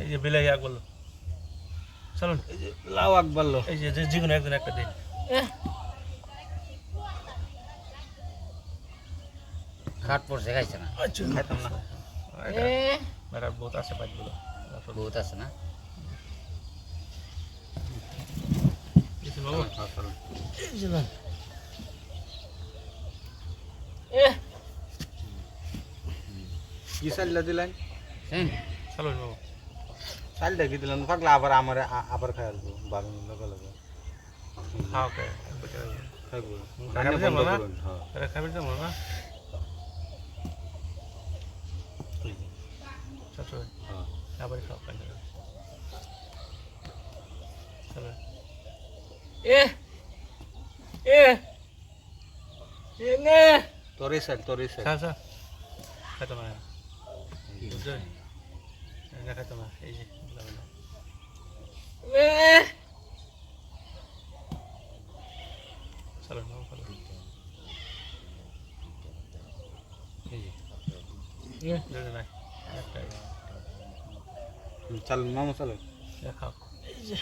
এই যে বিলাই আগ বললো চলুন এই যে লাউ আগ বাড়লো এই যে যে যে কোনো একজন একটা দিন খাট পড়ছে খাইছে না আচ্ছা খাইতাম না এটা এটা বহুত আছে বাইকগুলো বহুত আছে না দিছেন বাবু হ্যাঁ, চলুন। এই যে লন। কি চালটা দিলেন হ্যাঁ চলুন বাবু চালটা কি দিলেন পাগলা আবার আমার আবার খাই আসবো বাগানের লগে লগে খাও কে খাইবো খাইবে রান্না বন্ধ যাবো না? করুন, হ্যাঁ। এটা খাবে তো না এই যে, চল হ্যাঁ। আবার খাও কেন চলো তোরে চাল তোরে চাল খা খা এটা খাইতো এই যে চলো নাও হুম, চাল মামু চালো এটা খাও এই যে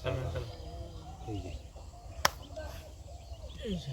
চলো চলো এই যে এই যে।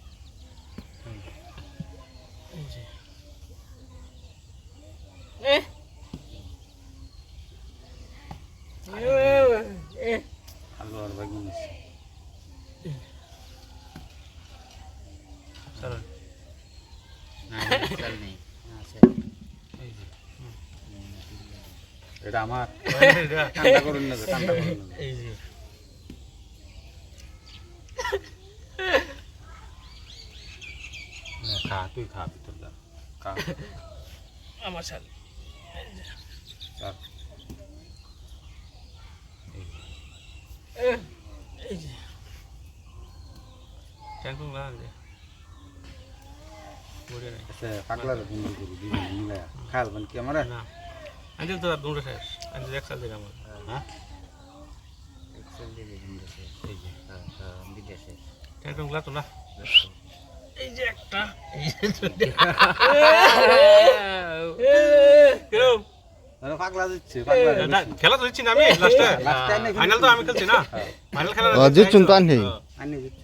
আলু আর বেগুন আছে। চলো এটা আমার ঠান্ডা খা তুই খা ভিতর যা খা আমার শাল চাল এই যে। ট্যাঙ্কুং লাগা দে বড়ে নাই আচ্ছা পাগলার বন্ধু করি দুজন মিলে। খালবেন কি আমার? না। আনজিল তো দুটো শেষ। আনজিল এক সাল দিলাম আমার। হ্যাঁ। এক্সেল দিয়ে দিন দেশে এই যে। হ্যাঁ হ্যাঁ বিদেশে। ট্যাঙ্কুং লাগতো না। এই যে একটা। এই কিরম? আরে খেলা তো দিচ্ছি না আমি লাস্টে ফাইনাল তো আমি খেলছি না। ফাইনাল খেলা জিতছুন তো আনি দিচ্ছে